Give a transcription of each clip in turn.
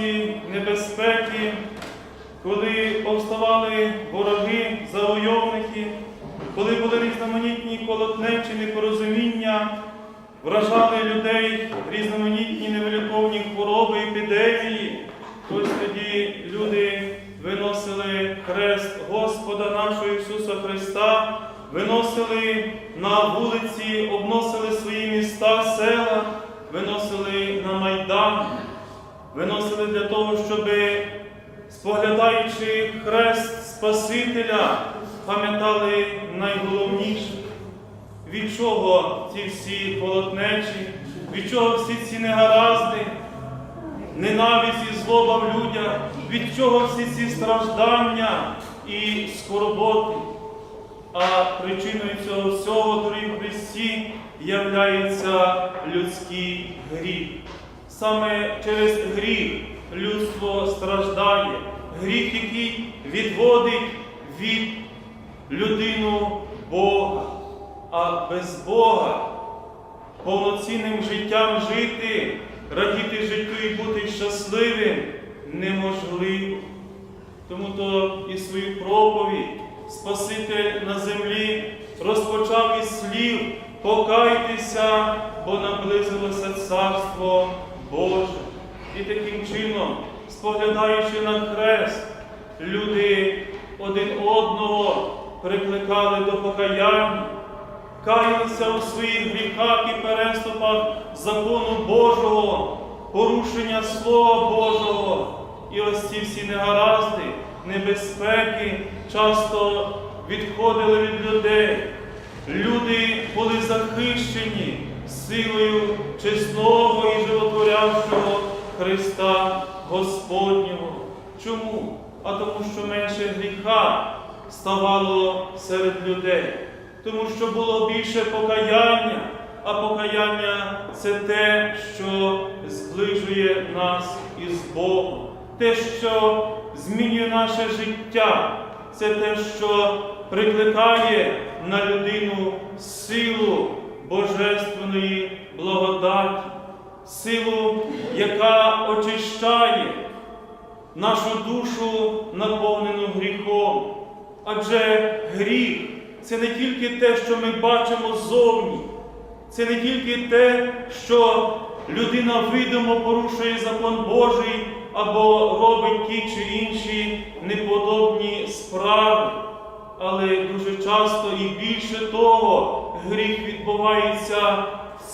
часі небезпеки, коли повставали вороги, завойовники, коли були різноманітні колотнечі, непорозуміння, вражали людей різноманітні невиліковні хвороби, епідемії. Ось тоді люди виносили хрест Господа нашого Ісуса Христа, виносили на вулиці, обносили свої міста, села, виносили на Майдан, виносили для того, щоб, споглядаючи хрест Спасителя, пам'ятали найголовніше. Від чого ці всі полотнечі, від чого всі ці негаразди, ненависть і злоба в людях, від чого всі ці страждання і скорботи. А причиною цього всього, дорогі Христі, являється людський гріх. Саме через гріх людство страждає, гріх, який відводить від людину Бога а без Бога повноцінним життям жити, радіти життю і бути щасливим неможливо. Тому то і свою проповідь Спаситель на землі розпочав із слів Покайтеся, бо наблизилося Царство Боже. І таким чином, споглядаючи на хрест, люди один одного прикликали до покаяння каялися у своїх гріхах і переступах закону Божого, порушення Слова Божого. І ось ці всі негаразди, небезпеки часто відходили від людей. Люди були захищені силою чесного і животворящого Христа Господнього. Чому? А тому, що менше гріха ставало серед людей тому що було більше покаяння, а покаяння це те, що зближує нас із Богом, те, що змінює наше життя, це те, що прикликає на людину силу Божественної благодаті, силу, яка очищає нашу душу, наповнену гріхом. Адже гріх це не тільки те, що ми бачимо ззовні, це не тільки те, що людина видимо порушує закон Божий або робить ті чи інші неподобні справи. Але дуже часто і більше того, гріх відбувається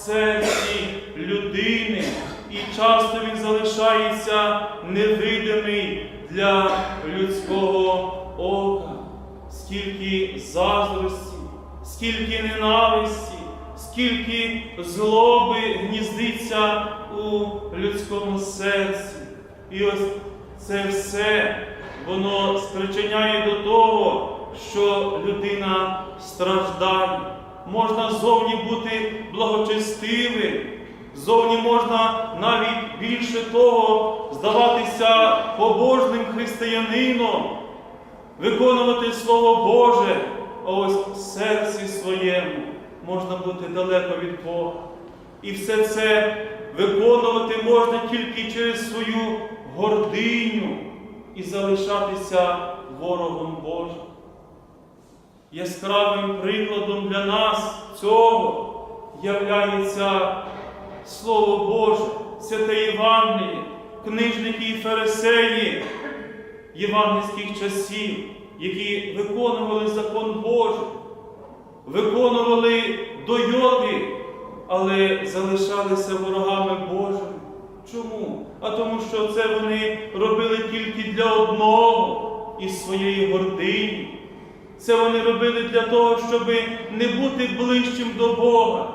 серці людини, і часто він залишається невидимий для людського ока скільки заздрості, скільки ненависті, скільки злоби гніздиться у людському серці. І ось це все воно спричиняє до того, що людина страждає. Можна зовні бути благочестивим, зовні можна навіть більше того здаватися побожним християнином виконувати Слово Боже, а ось в серці своєму можна бути далеко від Бога. І все це виконувати можна тільки через свою гординю і залишатися ворогом Божим. Яскравим прикладом для нас цього являється Слово Боже, святе Євангеліє, книжники і фарисеї, євангельських часів, які виконували закон Божий, виконували дойоти, але залишалися ворогами Божими. Чому? А тому, що це вони робили тільки для одного із своєї гордині. Це вони робили для того, щоб не бути ближчим до Бога.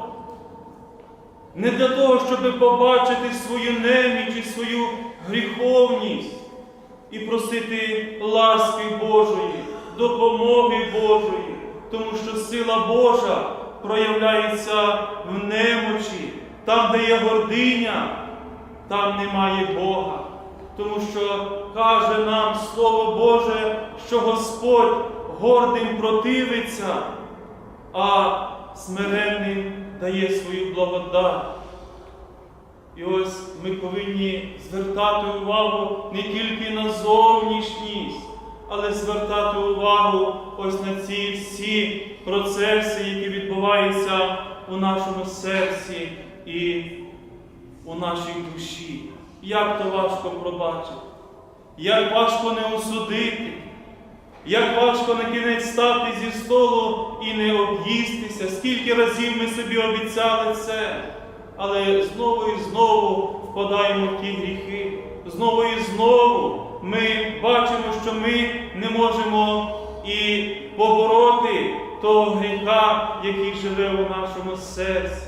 Не для того, щоб побачити свою неміч і свою гріховність, і просити ласки Божої, допомоги Божої, тому що сила Божа проявляється в немочі, там, де є гординя, там немає Бога. Тому що каже нам Слово Боже, що Господь гордим противиться, а смиренним дає свою благодать. І ось ми повинні звертати увагу не тільки на зовнішність, але звертати увагу ось на ці всі процеси, які відбуваються у нашому серці і у нашій душі. Як то важко пробачити, як важко не осудити, як важко на кінець стати зі столу і не об'їстися, скільки разів ми собі обіцяли це, але знову і знову впадаємо в ті гріхи. Знову і знову ми бачимо, що ми не можемо і побороти того гріха, який живе у нашому серці.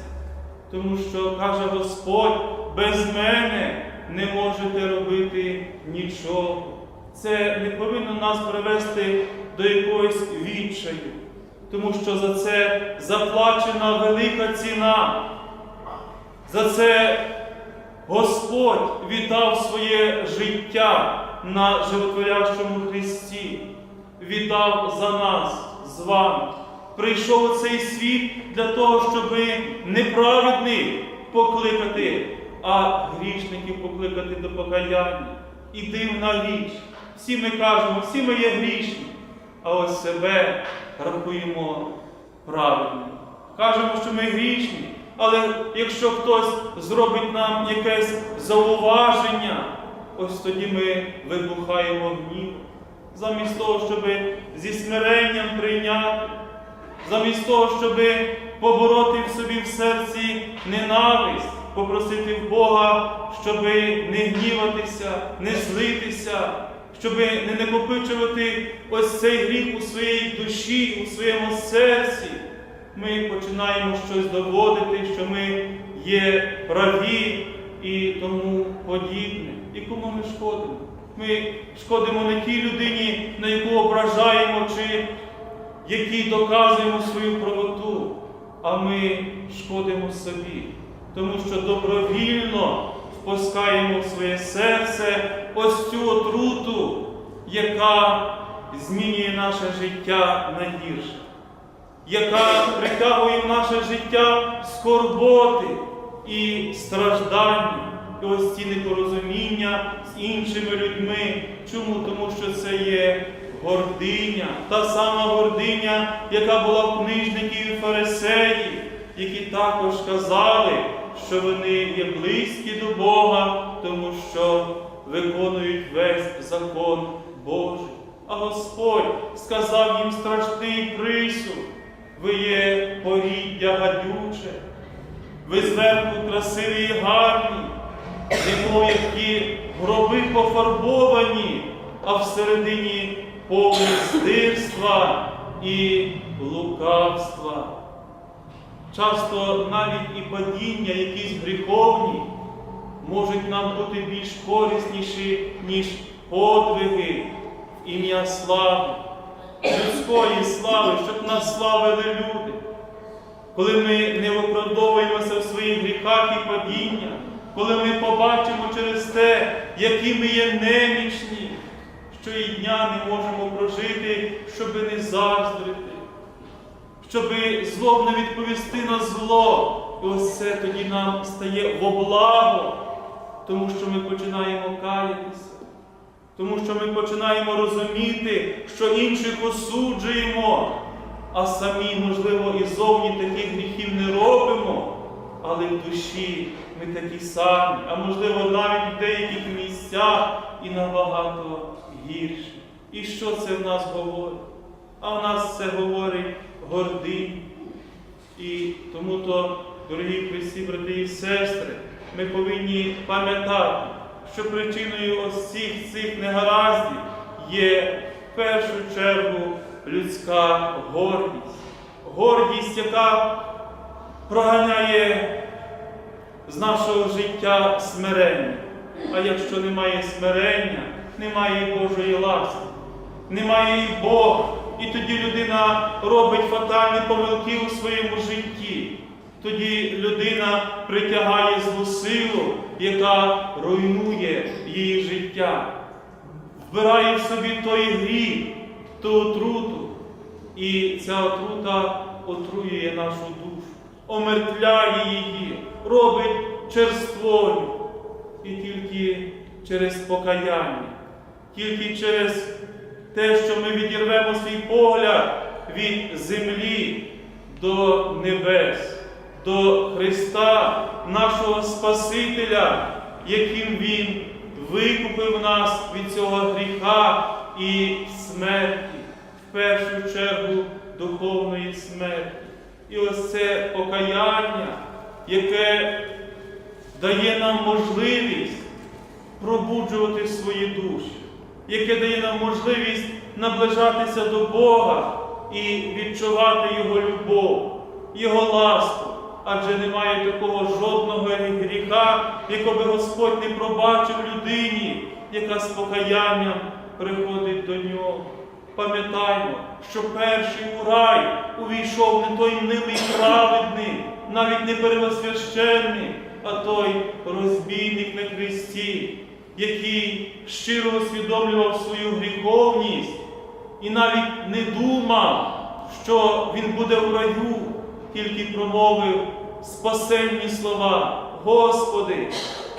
Тому що каже Господь, без мене не можете робити нічого. Це не повинно нас привести до якогось відчаю, тому що за це заплачена велика ціна. За це Господь віддав своє життя на животворящому Христі, віддав за нас з вами. Прийшов у цей світ для того, щоб неправедних покликати, а грішників покликати до покаяння. І дивна річ. Всі ми кажемо, всі ми є грішні, а ось себе рахуємо праведним. Кажемо, що ми грішні, але якщо хтось зробить нам якесь зауваження, ось тоді ми вибухаємо гнів. Замість того, щоб зі смиренням прийняти, замість того, щоб побороти в собі в серці ненависть, попросити в Бога, щоб не гніватися, не злитися, щоб не накопичувати ось цей гріх у своїй душі, у своєму серці. Ми починаємо щось доводити, що ми є праві і тому подібне. І кому ми шкодимо? Ми шкодимо не тій людині, на яку ображаємо, чи якій доказуємо свою правоту, а ми шкодимо собі, тому що добровільно впускаємо в своє серце ось цю отруту, яка змінює наше життя на гірше, яка притягує в наше життя скорботи і страждання. І ось ці непорозуміння з іншими людьми. Чому? Тому що це є гординя, та сама гординя, яка була в книжників і фарисеїв, які також казали, що вони є близькі до Бога, тому що виконують весь закон Божий. А Господь сказав їм страшний присуд. Ви є поріддя гадюче, ви зверху красиві і гарні, немов які гроби пофарбовані, а всередині повні здирства і лукавства. Часто навіть і падіння, якісь гріховні, можуть нам бути більш корисніші, ніж подвиги ім'я слави, людської слави, щоб нас славили люди. Коли ми не виправдовуємося в своїх гріхах і падіннях, коли ми побачимо через те, які ми є немічні, що і дня не можемо прожити, щоби не заздрити, щоби злобно відповісти на зло. І ось це тоді нам стає во благо, тому що ми починаємо каятися, тому що ми починаємо розуміти, що інших осуджуємо, а самі, можливо, і зовні таких гріхів не робимо, але в душі ми такі самі, а можливо, навіть в деяких місцях і набагато гірші. І що це в нас говорить? А в нас це говорить гординя. І тому то, дорогі Христі, брати і сестри, ми повинні пам'ятати, що причиною ось цих негараздів є в першу чергу людська гордість. Гордість, яка проганяє з нашого життя смирення. А якщо немає смирення, немає Божої ласки, немає і Бога. І тоді людина робить фатальні помилки у своєму житті. Тоді людина притягає злу силу, яка руйнує її життя, вбирає в собі той гріх, ту отруту. І ця отрута отруює нашу душу, омертвляє її, робить черствою. І тільки через покаяння, тільки через те, що ми відірвемо свій погляд від землі до небес, до Христа, нашого Спасителя, яким Він викупив нас від цього гріха і смерті, в першу чергу духовної смерті. І ось це покаяння, яке дає нам можливість пробуджувати свої душі, яке дає нам можливість наближатися до Бога і відчувати Його любов, Його ласку. Адже немає такого жодного гріха, якого Господь не пробачив людині, яка з покаянням приходить до нього. Пам'ятаймо, що перший у рай увійшов не той милий праведний, навіть не первосвященний, а той розбійник на хресті, який щиро усвідомлював свою гріховність і навіть не думав, що він буде в раю, тільки промовив спасенні слова. Господи,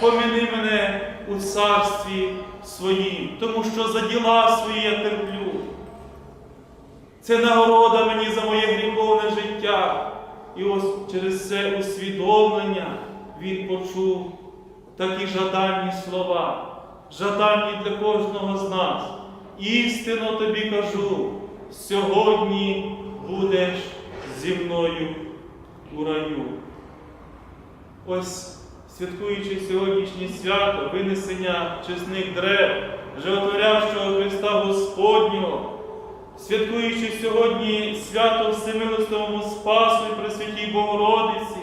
поміни мене у царстві своїм, тому що за діла свої я терплю. Це нагорода мені за моє гріховне життя. І ось через це усвідомлення він почув такі жаданні слова, жаданні для кожного з нас. Істинно тобі кажу, сьогодні будеш зі мною у раю. Ось святкуючи сьогоднішнє свято, винесення чесних дерев, животворящого Христа Господнього, святкуючи сьогодні свято Всемилостивому Спасу і Пресвятій Богородиці,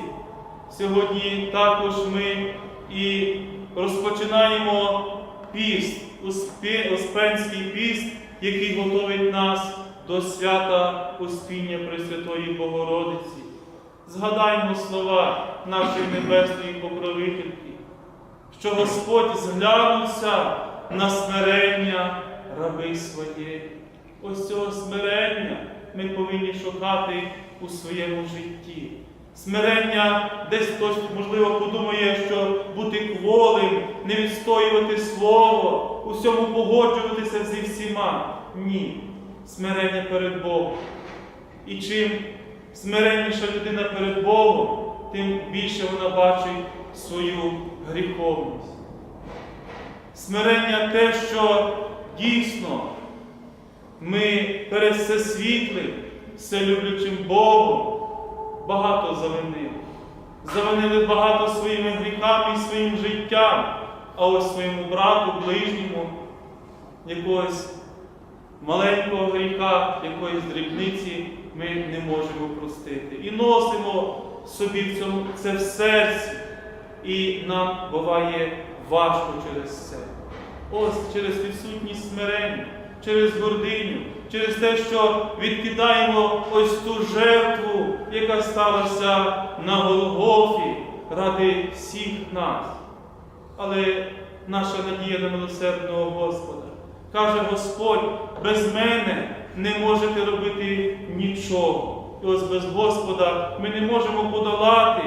сьогодні також ми і розпочинаємо піст, Успенський піст, який готовить нас до свята Успіння Пресвятої Богородиці. Згадаймо слова нашої небесної покровительки, що Господь зглянувся на смирення раби своєї. Ось цього смирення ми повинні шукати у своєму житті. Смирення десь хтось, можливо, подумає, бути не відстоювати слово, усьому погоджуватися зі всіма. Ні. Смирення перед Богом. І чим смиренніша людина перед Богом, тим більше вона бачить свою гріховність. Смирення те, що дійсно ми перед всесвітлим, вселюблючим Богом багато завинили. Завинили багато своїми гріхами і своїм життям, а ось своєму брату, ближньому, якогось маленького гріха, якоїсь дрібниці ми не можемо простити. І носимо собі це в серці, і нам буває важко через це. Ось через відсутність смирення, через гординю, через те, що відкидаємо ось ту жертву, яка сталася на Голгофі ради всіх нас. Але наша надія на милосердного Господа. Каже Господь, без мене не можете робити нічого. І ось без Господа ми не можемо подолати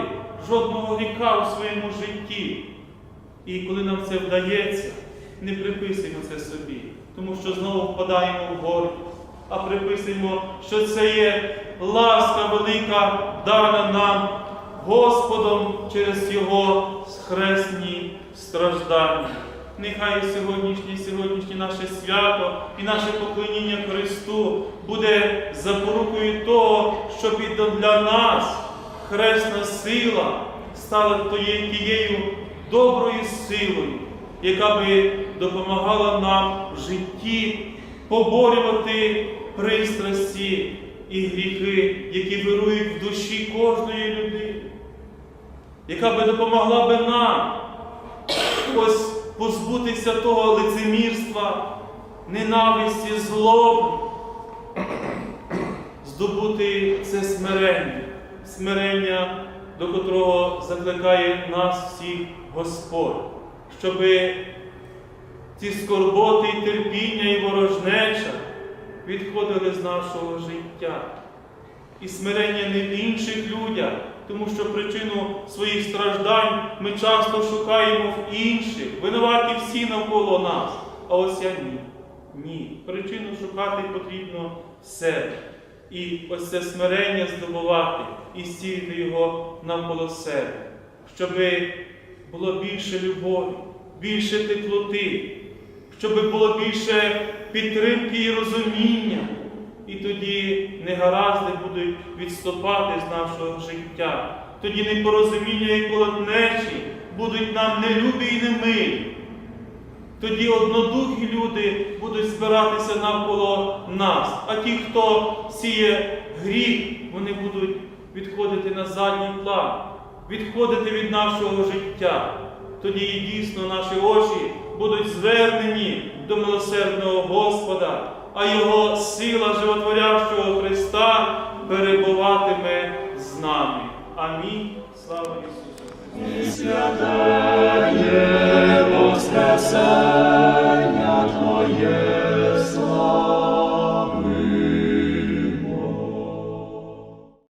жодного гріха у своєму житті. І коли нам це вдається, не приписуємо це собі, тому що знову впадаємо в гордість, а приписуємо, що це є ласка велика, дана нам Господом через Його хресні страждання. Нехай сьогоднішнє сьогоднішнє наше свято і наше поклоніння Христу буде запорукою того, щоб і для нас хресна сила стала тією доброю силою, яка би допомагала нам в житті поборювати пристрасті і гріхи, які вирують в душі кожної людини, яка би допомогла би нам ось позбутися того лицемірства, ненависті, злоби, здобути це смирення, смирення, до котрого закликає нас всіх Господь, щоби ці скорботи і терпіння і ворожнеча відходили з нашого життя. І смирення не в інших людях, тому що причину своїх страждань ми часто шукаємо в інших, винуваті всі навколо нас. А ось я ні. Ні. Причину шукати потрібно в себе. І ось це смирення здобувати і стілити його навколо себе, щоб було більше любові, більше теплоти, щоб було більше підтримки і розуміння. І тоді негаразди будуть відступати з нашого життя. Тоді непорозуміння і колотнечі будуть нам нелюбі і немилі. Тоді однодухі люди будуть збиратися навколо нас, а ті, хто сіє гріх, вони будуть відходити на задній план, відходити від нашого життя. Тоді і дійсно наші очі будуть звернені до милосердного Господа, а Його сила животворящого Христа перебуватиме з нами. Амінь. Слава Ісусу Христу!